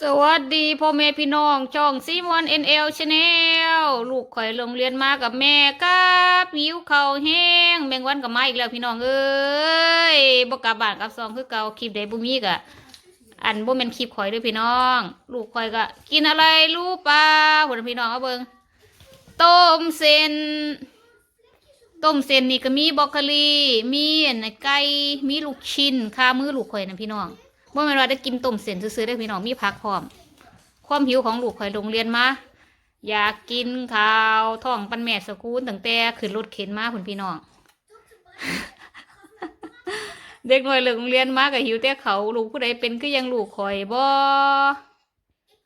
สวัสดีพ่อแม่พี่น้องช่องซีมอนเอ็นเอลชาแนลลูกข่อยโรงเรียนมากับแม่กับหิวขาวแห้งแมงวันกับมาอีกแล้วพี่น้องเอ้ยบ่กลับบ้านกลับซองคือเก่าคลิปใดบ่มีกะอันบ่แม่นคลิปข่อยด้วยพี่น้อง ลูกข่อยก็กินอะไรรู้ปล่าพุ่นนะพี่น้องเอาเบิ่งต้มเส้นต้มเส้นนี่ก็มีบรอกโคลีมีอันไก่มีลูกชิ้นข้ามือลูกข่อยนะพี่น้อง บ่แม่นว่าได้กินต้มเส้นซื่อๆได้พี่น้องมีผักพร้อม ความหิวของลูกข่อยโรงเรียนมาอยากกินข้าวท้องปันแม่สกูลตั้งแต่ขึ้นรถเข็นมาคุณพี่น้อง เด็กหน้อยเลิกโรงเรียนมาก็หิวแต่เขาลูกผู้ใดเป็นก็ยังลูกข่อยบ่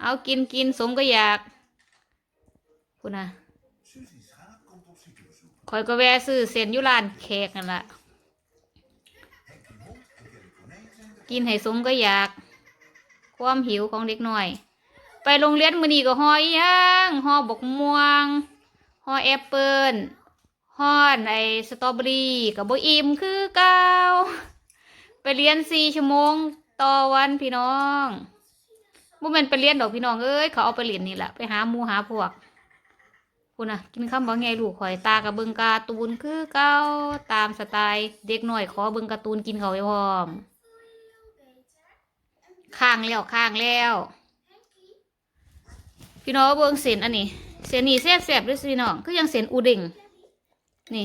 เอากินกินสมก็อยากคุณนะข่อยก็แวะซื้อเส้นยุรานแขกนั่นแหละ กินให้สมก็อยาก ความหิวของเด็กน้อย ไปโรงเรียนมื้อนี้ก็ห่อยังห่อบกม่วงห่อแอปเปิลห่อไอสตรอเบอรี่กับบ่อิ่มคือเก่าไปเรียนสี่ชั่วโมงต่อวันพี่น้องบ่แม่นไปเรียนดอกพี่น้องเอ้ยเขาเอาไปเรียนนี่แหละไปหาหมูหาพวกคุณนะกินข้าวบ่ไงลูกข่อยตากับเบิงการ์ตูนคือเก่าตามสไตล์เด็กหน้อยขอเบิงการ์ตูนกินเข้าวให้พร้อม ข้างแล้วข้างแล้ว พี่น้องเบิ่งเส้นอันนี้ เส้นนี้แซ่บแซ่บด้วยสิพี่น้องคือยังเส้นอูเด้งนี่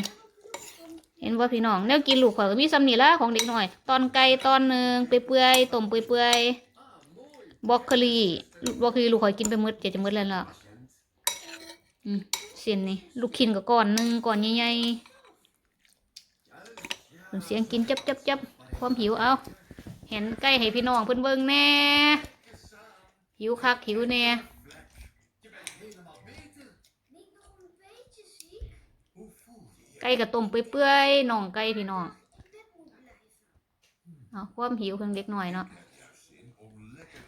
เห็นว่าพี่น้องแนวกินลูกข่อยก็มีซ้ำนี่ละของเด็กหน่อย ตอนไก่ตอนหนึ่งเปื่อยๆต้มเปื่อยๆบอกคลีบอกคลีลูกข่อยกินไปหมดเจ็ดจะหมดแล้วล่ะอืมเส้นนี่ลูกขินก็ก้อนหนึ่งก้อนใหญ่ๆเสียงกินจับจับจับความหิวเอา เห็นใกล้ให้พี่น้องเพิ่นเบิ่งแน่หิวคักหิวแน่ไก่กับต้มเปื่อยๆน่องไก่พี่น้องเอาความหิวของเด็กหน่อยเนาะ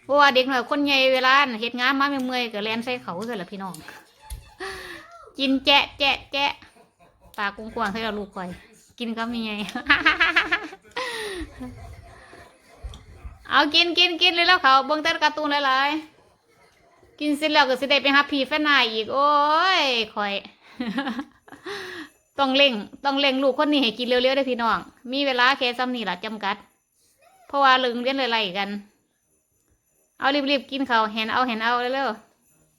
เพราะว่าเด็กหน่อยคนใหญ่เวลาเฮ็ดงานมาเมื่อยๆก็แลนใส่เขาเสร็จละพี่น้อง กินแจะแจะแจะปากกว้างๆให้เราลูกก่อย กินก็มีไง เอากินกินกินเลยแล้วเขาเบิ่งแต่การ์ตูนหลายๆกินเสร็จแล้วก็สิได้ไปหาพีแฟนนายอีก โอ้ยคอย ต้องเร่งต้องเร่งลูกคนนี้ให้กินเร็วๆได้พี่น้อง มีเวลาแค่ซ้ำนี่ล่ะจำกัด เพราะว่าเลิกเรียนไล่ๆกัน เอารีบๆกินเขาเห็นเอาเห็นเอาเร็ว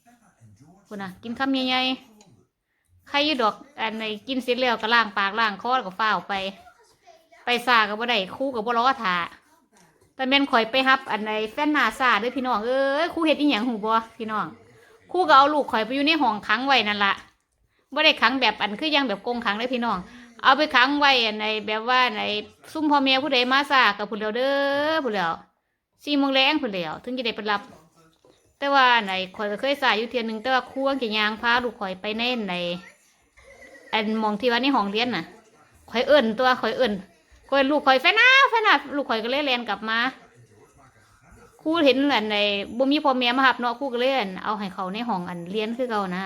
ๆคุณน่ะ กินคำใหญ่ๆใครอยุดอกอันในกินเสร็จแล้วก็ล้างปากล้างคอแล้วก็ฝ้าไป ไปซากับบ่ได้คู่กับบ่ล้อถา แต่แม่นข่อยไปฮับ อันในแฟนนาซาด้วยพี่น้องเอ้ยครู่เฮ็ดอีหยังหูบ่พี่น้องครู่ก็เอาลูกข่อยไปอยู่ในห้องขังไว้นั่นล่ะบ่ได้ขังแบบอันคือยังแบบกงขังเลยพี่น้อง เอาไปขังไว้อันในแบบว่าในซุ่มพ่อแม่ผู้ใดมาซากับผู้เดียวเด้อผู้เดียวสี่โมงแรงผู้เดียวถึงจะได้ไปรับ แต่ว่าในข่อยก็เคยสายอยู่เทียนหนึ่งแต่ว่าครู่จะยางพาลูกข่อยไปแน่นในอันมองที่ว่าในห้องเรียนน่ะข่อยเอิ่นตัวข่อยเอิ่น ข่อยลูกข่อยแฟน้าแฟน้าลูกข่อยก็เลยเรียนกลับมาครู่เห็นอันในบ่มีพ่อแม่มาหับเนาะครู่ก็เลยนเอาให้เขาในห้องอันเรียนคือเก่านะ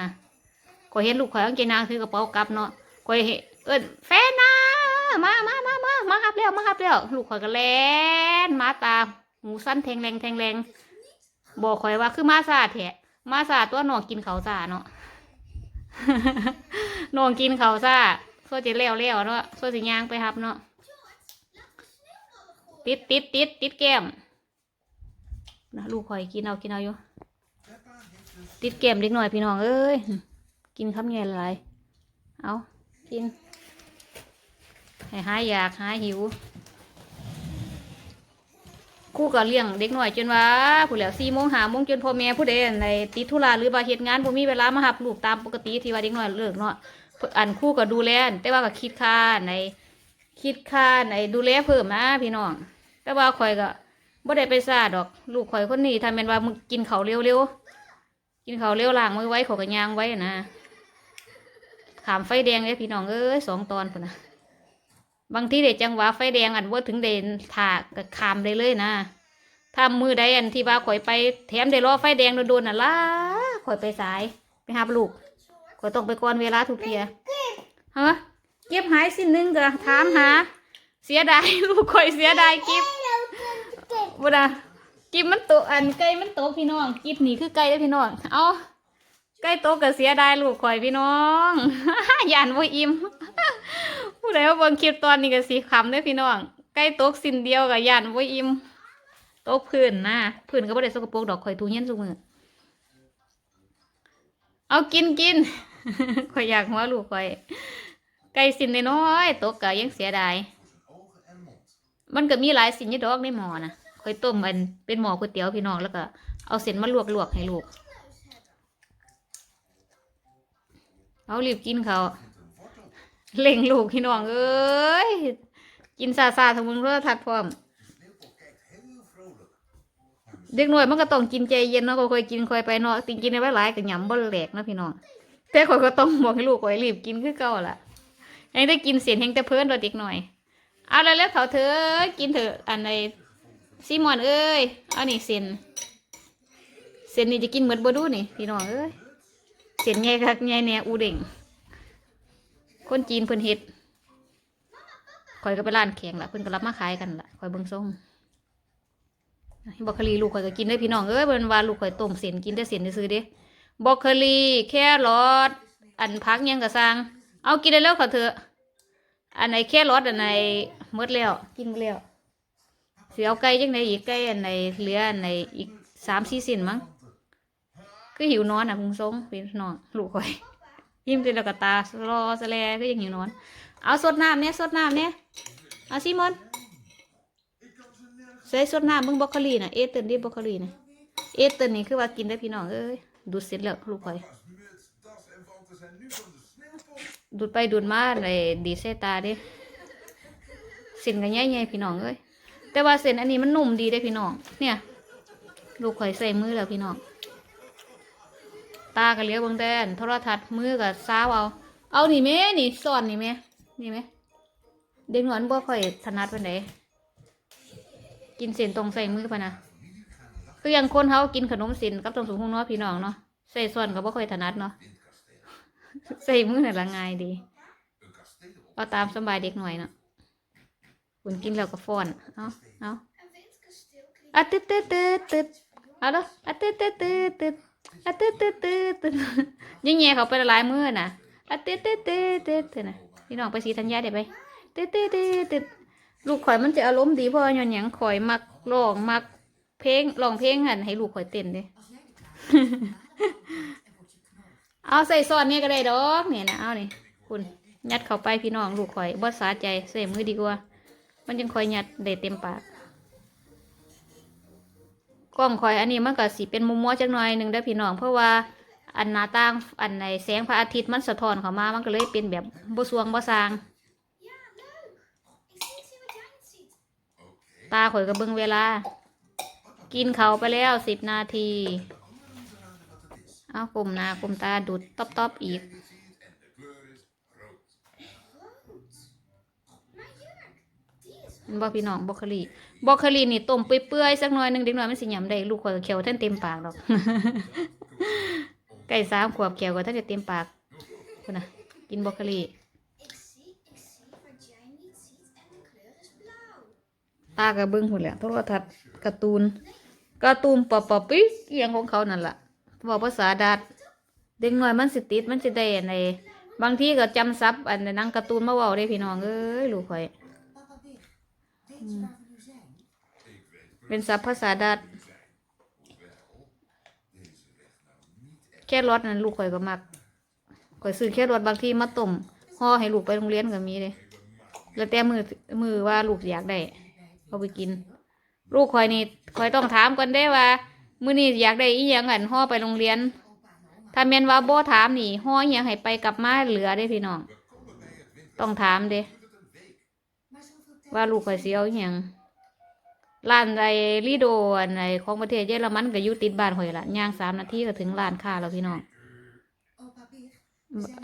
ก็เห็นลูกข่อยกางเกงนางถือกระเป๋ากลับเนาะก็เห็นเอิ้นแฟนนะมามามามามาครับแล้วมาครับแล้วลูกข่อยก็แลนมาตามหูสั้นแทงแรงแทงแรงบอกข่อยว่าคือมาซาแทะมาซาตัวน้องกินเขาซาเนาะน้องกินเขาซาโซ่จะเลี้ยวเลี้ยวเนาะโซ่สิย่างไปครับเนาะ ติดติดติดติดแก้มนะลูกข่อยกินเอากินเอาอยู่ ติดแก้มเล็กหน่อยพี่น้องเอ้ยกินคำเงี้ยอะไรเอากินให้หายอยากหายหิวคู่ก็เลี้ยงเด็กหน่อยจนว่าผู้แล้วสี่โมงหาโมงจนพ่อแม่ผู้ใดในติดธุระหรือว่าเหตุงานบ่มีเวลามาหับลูกตามปกติที่ว่าเด็กหน้อยเลิกเนาะอันคู่ก็ดูแลแต่ว่าก็คิดค่าในคิดค่าในดูแลเพิ่มนะพี่น้อง แต่ว่าข่อยก็บ่ได้ไปซาดอก ลูกข่อยคนนี้ทำเป็นว่ามึงกินเขาเร็วๆกินเขาเร็วล้างมือไว้ขอยก็ย่างไว้นะขามไฟแดงเลยพี่น้องเอ้ยสองตอนพุ่นนะบางทีเด็จังหวะไฟแดงอันว่าถึงเดนถากก็ขามได้เลยนะถ้ามือใดอันที่ว่าข่อยไปแถมได้รอไฟแดงโดนๆน่ะล่ะข่อยไปสายไปหาลูกข่อยต้องไปก่อนเวลาทุกเทียฮะเก็บหายสิ้นหนึงก็ถามหา เสียดายลูกข่อยเสียดายเก็บบ่นะเกินมันตกอันไก่มันตกพี่น้อง กิบนี่คือไก่ได้อพี่น้อง เอาไก่ตกก็เสียดายลูกข่อยพี่น้องยานบ่อิ่มผู้ใดว่าเบิ่งคลิปตอนนี้ก็สิขำเด้อพี่น้องไก่ตกสิ้นเดียวก็ยานบ่อิ่มตกพื้นนะพื้นก็บ่ได้สกปรกดอกข่อยถูเย็นซุมื้อเอากินกินข่อยอยากหัวลูกข่อยไก่สิ้นน้อยๆตกก็ยังเสียดาย Ogen en mond. มันก็มีหลายสิ่งที่ดอกในหม้อนะค่อยต้มมันเป็นหม้อก๋วยเตี๋ยวพี่น้องแล้วก็เอาเส้นมาลวกลวกๆให้ลูกเอารีบกินเขาเล่งลูกพี่น้องเอ้ยกินซาซาทั้งมึงโทรทัศน์พร้อมเด็กหน้อยมันก็ต้องกินใจเย็นเนาะค่อยกินค่อยไปเนาะติงกินได้ไว้หลายก็หยำบ่แหลกนะพี่น้องแต่ข่อยก็ต้องบอกให้ลูกข่อยรีบกินคือเก่าล่ะยังได้กินเสียนแหงแต่เพิ่นตัวเด็กหน่อย เอาแล้วแล้วเขาเธอกินเถอะอันในซีมอนเอ้ยเอานี่เส้นเส้นนี่จะกินเหมือนบดูนี่พี่น้องเอ้ยเส้นใหญ่คักใหญ่แหน่อูเด้งคนจีนเพิ่นเฮ็ดข่อยก็ไปร้านแข่งละเพิ่นก็รับมาขายกันละข่อยเบิ่งส่งบอกคลีลูกข่อยก็กินได้พี่น้องเอ้ยเพิ่นว่าลูกข่อยต้มเส้นกินแต่เส้นซื้อเด้บอกคลีแครอทอันพักยังก็สร้างเอากินได้แล้วเขาเถอะ อันไหนแค่รสอันไหนหมดแล้วกินหมดแล้วเสียเอาไก่จังไหนอีกไก่อันไหนเหลืออันไหนอีกสามสี่สินมั้งก็หิวนอนอะพุงทรงพี่น้องลูกข่อยยิ้มจนแล้วก็ตารอสะแลก็ยังหิวนอน เอาสดน้ำเนี่ยสดน้ำเนี่ยเอาซิมอนใส่สดน้ำมึงบรอกโคลีน่ะเอเตินดิบรอกโคลีน่ะเอเตินนี่คือว่ากินได้พี่น้องเอ้ยดูดเสร็จแล้วลูกข่อย ดูดไปดูดมาในดีเซตาด้เส้นกันใหญ่ๆพี่น้องเอ้ยแต่ว่าเส้นอันนี้มันนุ่มดีได้พี่น้อง เนี่ย ลูกข่อยใส่มือแล้วพี่น้อง ตาก็เลี้ยวบางแดนโทรทัศน์มือก็ซ้าวเอา เอานี่แม่นี่ซ่อนนี่แม่นี่แม่เด็กหนอนบ่ค่อยถนัดปานใดกินเส้นตรงใส่มือปะนะคืออย่างคนเขากินขนมเส้นกับตรงสูงหูเนาะพี่น้องเนาะใส่ส่วนก็บ่ค่อยถนัดเนาะ ใส่มือหน่ะละง่ายดีเอาตามสบายเด็กหน่อยเนาะคุณกินแล้วก็ฟ้อน เอาเอาอะตึ๊ดตึ๊ดตึ๊ดตึ๊ดเอาละอะตึ๊ดตึ๊ดตึ๊ดตึ๊ดอะตึ๊ดตึ๊ดตึ๊ดตึ๊ดยิ่งแย่เขาไปละลายมือน่ะอะตึ๊ดตึ๊ดตึ๊ดตึ๊ดตึ๊ดน่ะพี่น้องไปสีธัญญาเดี๋ยวไปตึ๊ดตึ๊ดตึ๊ดตึ๊ดลูกข่อยมันจะอารมณ์ดีเพราะย้อนหยังข่อยมักร้องมักเพลงร้องเพลงหันให้ลูกข่อยเต้นเด้ เอาใส่ซอสเนี่ยก็ได้ดอกเนี่ยนะเอานี่คุณยัดเข้าไปพี่น้องลูกข่อยบ่สาใจใส่มือดีกว่า มันยังคอยยัดได้เต็มปากกล้องข่อยอันนี้มันก็สิเป็นมุมมัวจักหน่อยหนึ่งเด้พี่น้องเพราะว่าอันหน้าต่างอันในแสงพระอาทิตย์มันสะท้อนเข้ามามันก็เลยเป็นแบบบ่สวงบ่สาง ตาข่อยก็เบิ่งเวลา กินเขาไปแล้วสิบนาที เอากลมหน้ากลมตาดูดต๊อบๆอีก บอกพี่น้องบอกคลีบอกคลีนี่ต้มเปื่อยๆสักหน่อยหนึงเด็กน้อยมันสิหยำได้ลูกข่อยเขียวท่านเต็มปากดอกไก่สามขวบเขียวก็ท่านจะเต็มปากคุณนะกินบอกคลีตากระเบิ้องหุ่นแหละโทรทัศน์การ์ตูนการ์ตูนปอบปอบปิ๊กอหยังของเขานั่นล่ะ บอกภาษาดัดเด็กน้อยมันสิติดมันสิได้ในบางทีก็จำซับอันในหนังการ์ตูนมาว้าได้พี่น้องเอ้ยลูกข่อยเป็นซับภาษาดัดแค่รถนั้นลูกข่อยก็มักข่อยซื้อแค่รถบางทีมาต้มห่อให้ลูกไปโรงเรียนก็มีเลยแล้วแต่มือมือว่าลูกอยากได้เอาไปกิน ลูกข่อยนี่ข่อยต้องถามก่อนได้ว่า มื้อนี้อยากได้อีหยังอันห่อไปโรงเรียน ถ้าแม่นว่าบ่ถามนี่ห่ออีหยังให้ไปกลับมาเหลือได้พี่น้อง ต้องถามเด้ว่าลูกข่อยสิเอาอหยังร้านไอ้ลีโดอันไอของประเทศเยอรมันก็อยู่ติดบ้านข่อยละย่างสามนาทีก็ถึงร้านค้าแล้วพี่น้อง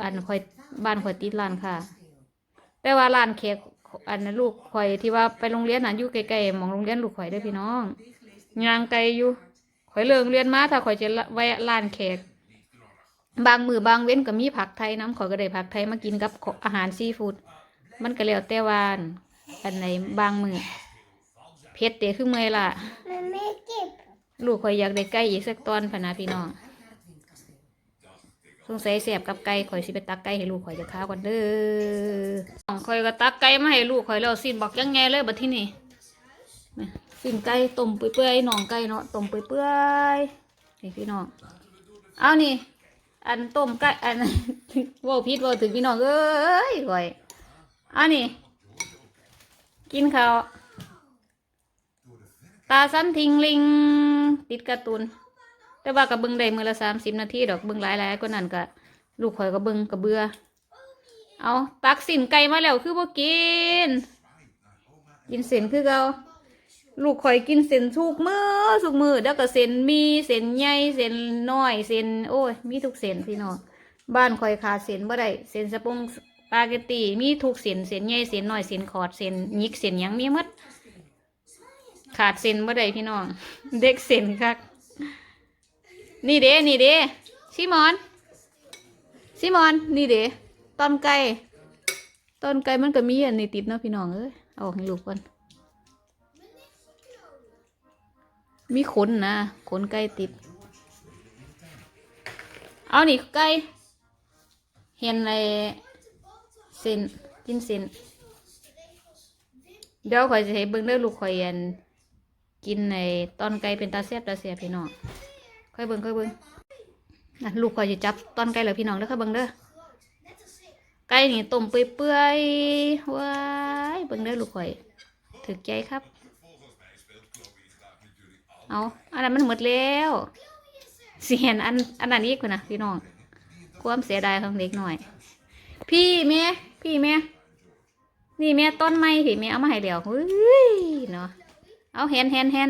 อันข่อยบ้านข่อยติดร้านค้าแต่ว่าร้านเค้กอันนั้นลูกข่อยที่ว่าไปโรงเรียนน่ะอยู่ใกลๆมองโรงเรียนลูกข่อยเด้พี่น้องย่างไกลอยู่ ข่อยเลิกเรียนมาถ้าข่อยจะแวะร้านเค้กบางมือบางเว้นก็มีผักไทยน้ำข่อยก็ได้ผักไทยมากินกับอาหารซีฟู้ดมันก็แล้วแต่วานอันไหนบางมือเพผ็ดเตะคือเมื่อยล่ะลูกข่อยอยากได้ไก่อีกสักตอนพนะพี่น้องสงสัยแสบกับไก่ข่อยสิไปตักไก่ให้ลูกข่อยจะข้าวก่อนเด้อน้อข่อยก็ตักไก่มาให้ลูกข่อยแล้วสิบอกยังไงเลยบัดที่นี่ สิ้นไก่ต้มเปื่อยๆน้องไก่เนาะต้มเปื่อยๆนี่พี่น้องเอานี่ อันต้มไก่อันว่าพิษว่าถึงพี่น้องเอ้ยข่อยเอานี่ กินข้าวตาสั้นทิงลิง ติดการ์ตูนแต่ว่ากับเบิ้งได้มือละสามสิบนาทีดอกเบิ้งหลายๆก็นั่นก็ลูกข่อยก็เบิ้งก็เบื่อเอาตักสินไก่มาแล้วคือบ่กิน กินเส้นคือเกา ลูกข่อยกินเส้นทุกมือทุกมือแล้วก็เส้นมีเส้นใหญ่เส้นน้อยเส้นโอ้ย มีทุกเส้นพี่น้องบ้านข่อยขาดเส้นบ่ได้เส้นสปงปาเกตตีมีทุกเส้นเส้นใหญ่เส้นน้อยเส้นขอดเส้นยิกเส้นยังมีหมดขาดเส้นบ่ได้พี่น้อง เด็กเส้นคักนี่เด้นี่เด้ซิมอนซิมอนนี่เด้ต้นไก่ต้นไก่มันก็มีอันนี้ติดเนาะพี่น้องเอ้ยเอาอกให้ลูกก่อน มีขนนะขนไก่ติด เอานี่ไก่เห็นอะไรเส้นกินเส้นเดี๋ยวข่อยจะให้เบิ่งเด้อลูกข่อยอันกินในต้นไก่เป็นตาแซ่บตาแซ่บพี่น้องค่อยเบิ่งค่อยเบิ่งนะลูกคอยจะจับตอนไก่เลยพี่น้องเด้อค่อยเบิ่งเด้อไก่นี่ต้มเปื่อยๆว้ายเบิ่งเด้อลูกคอยถึกใจครับ เอาอันนั้นมันหมดแล้วเสียนอันอันนั้นอีกคนนะพี่น้องความเสียดายของเด็กหน่อย พี่แม่พี่แม่นี่แม่ต้นไม้พี่แม่เอามาให้เดี๋ยวเฮ้ยเนาะเอาแฮนแฮนแฮน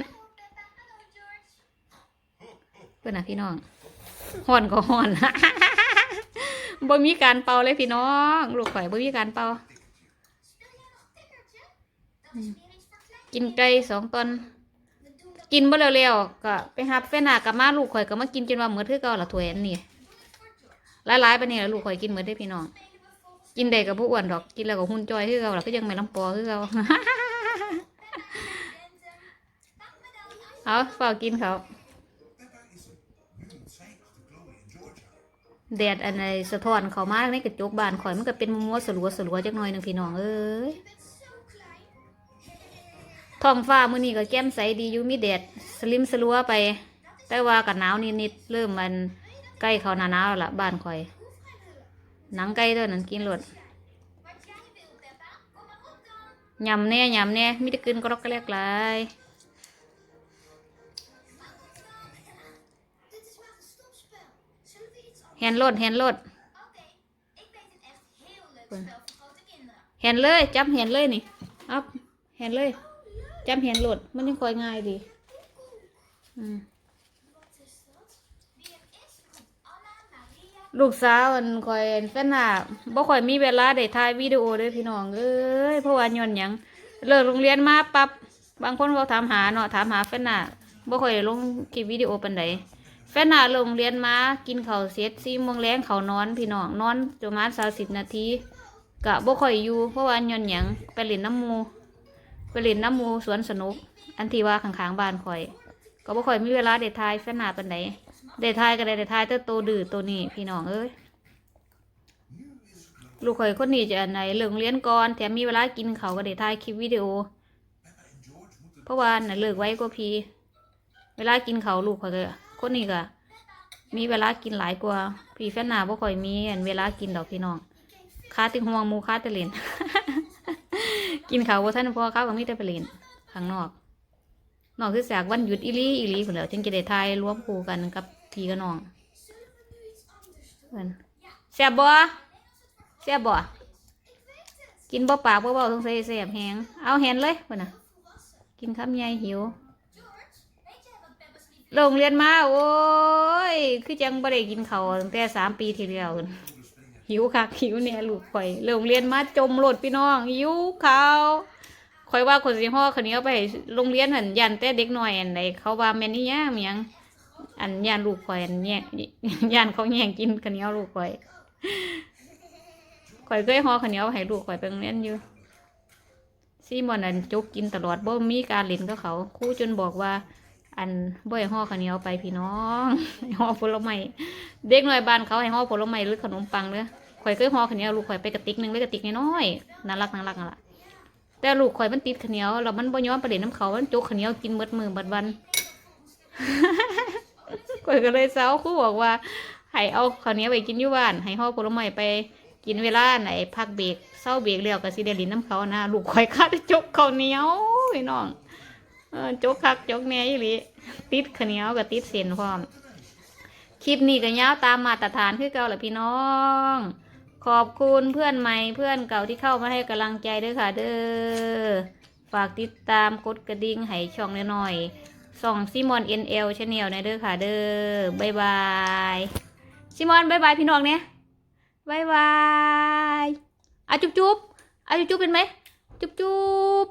เพื่อนนะพี่น้องห่อนก็ห่อนบ่มีการเป่าเลยพี่น้อง ลูกข่อยบ่มีการเป่ากินไก่สองตอน กินบ่เร็วๆก็ไปหับแฟนหน้ากับมาลูกข่อยก็มากินจนว่าเหมือนคือเก่าละถ้วยอันนี้หลายๆไปนี่ละลูกข่อยกินเหมือนได้พี่น้อง กินได้กับผู้อ้วนดอกกินแล้วก็หุ่นจอยคือเก่าล่ะก็ยังไม่ลำปอคือเก่าเอาเฝ้ากินเขาแดดอันไหนสะท้อนเขามาในกระจกบานข่อยมันก็เป็นมัวสลัวสลัวจักหน่อยหนึงพี่น้องเอ้ย ท้องฟ้ามื้อนี้ก็แก้มใสดีอยู่มีแดดสลิมสลัวไป แต่ว่าก็หนาวนิดๆเริ่มมันใกล้เขาหนาหนาวแล้วล่ะบ้านข่อย หนังไก่ตัวนั้นกินหลดยำแน่ยำแน่มีแต่กลืนกรอกกระแลกหลายแฮนโลดแฮนโลด Oké, ik weet een echt heel leuk spel voor grote kinderen. แฮนเลยจับแฮนเลยนี่อัพแฮนเลย จับแฮนโลดมันยังคอยง่ายดีลูกสาวมันคอยแฟนหน้าบ่ค่อยมีเวลาได้ถ่ายวิดีโอด้อพี่น้องเอ้ยเพราะว่าย้อนหยังเลิกโรงเรียนมาปั๊บบางคนเขาถามหาเนาะถามหาแฟนหน้าบ่ค่อยลงคลิปวิดีโอปานใดแฟนหน้าโรงเรียนมากินเข้าเสร็จสี่โมงแรงเขานอนพี่น้องนอนประมาณ30นาทีกะบ่ค่อยอยู่เพราะว่าย้อนหยังไปเล่นน้ำมู ไปเล่นน้ำมูสวนสนุก อันที่ว่าข้างๆบ้านข่อย ก็บ่ค่อยมีเวลาได้ถ่ายแฟนหน้าปานใดได้ทายก็ได้ได้ทายแต่โตดื้อตัวนี้พี่น้องเอ้ยลูกข่อยคนนี้จะอันไหนเลิกเรียนก่อนแถมมีเวลากินเขาก็ได้ทายคลิปวิดีโอ เพราะว่าน่ะเลิกไว้ก็พีเวลากินเขาลูกข่อยก็คนนี้ก็มีเวลากินหลายกว่า พี่แฟนหนาบ่ค่อยมีอันเวลากินดอกพี่น้องค้าติงห่วงมูค้าตะเลน กินเขาวว่าท่านพ่อเขาก็มีแต่ไปเล่นข้างนอก นอกคือจากวันหยุดอีลีอีลีผนแหล้วจึงจะได้ทายรวมคู่กันกับพี่กับน้องเพิ่นแซ่บบ่แซ่บบ่กินบ่ปากบ่เบาสงสัยแซ่บแหงเอาแหนเลยเพิ่นน่ะ กินคำใหญ่หิวโรงเรียนมาโอ้ย คือจังบ่ได้กินข้าวตั้งแต่สามปีที่แล้วพุ่น หิวคักหิวเนี่ยลูกข่อยโรงเรียนมาจมโลดพี่น้องหิวข้าข่อยว่าคนสิห่อข้าวเหนียวไปโรงเรียนหันยันแต่เด็กน้อยอันใดเขาว่าแม่นี่ยังหยังอันยันลูกข่อยอันแย่งยันเขาแย่งกินข้าวเหนียวลูกข่อยข่อยเคยห่อข้าวเหนียวให้ลูกข่อยไปโรงเรียนอยู่ซีมอนอันจุกกินตลอดบ่มีการเล่นกับเขาครูจนบอกว่า อันบ่ให้ห่อข้าวเหนียวไปพี่น้องห่อผลไม้เด็กน้อยบ้านเขาให้ห่อผลไม้หรือขนมปังเด้อข่อยเคยห่อข้าวเหนียวลูกข่อยไปกระติกหนึงเลยกระติกน้อยน่ารักน่ารักนั่นล่ะแต่ลูกข่อยมันติดข้าวเหนียวแล้วมันบ่ยอมไปเล่นน้ำเขามันจกข้าวเหนียวกินเบิดมือบิดวันข่อยก็เลยเซาครูบอกว่าให้เอาข้าวเหนียวไปกินอยู่บ้านให้ห่อผลไม้ไปกินเวลาไหนพักเบรกเศร้าเบรกแล้วก็สิได้เลินน้ำเขานะลูกข่อยคาดจกข้าวเหนียวพี่น้อง จกคักจกแน่อีหลีติดข้วเหนียวกับติดเส้นพร้อม คลิปนี้ก็ยาวตามมาตรฐานคือเก่าแหละพี่น้อง ขอบคุณเพื่อนใหม่เพื่อนเก่าที่เข้ามาให้กำลังใจด้วยค่ะ เด้อ ฝากติดตามกดกระดิ่งให้ช่องหน่อยๆส่องซิมอน NL Channel นะเด้อค่ะเด้อบายบายซิมอนบายบายพี่น้องเนี่ยบายบายอะจุ๊บจุ๊บอะจุ๊บจุ๊บเป็นไหมจุ๊บจุ๊บ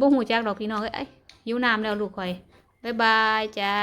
บ่หูจักดอกพี่น้องเอ้ยยิ้วน้ำแล้วลูกคอยบายบายจ้า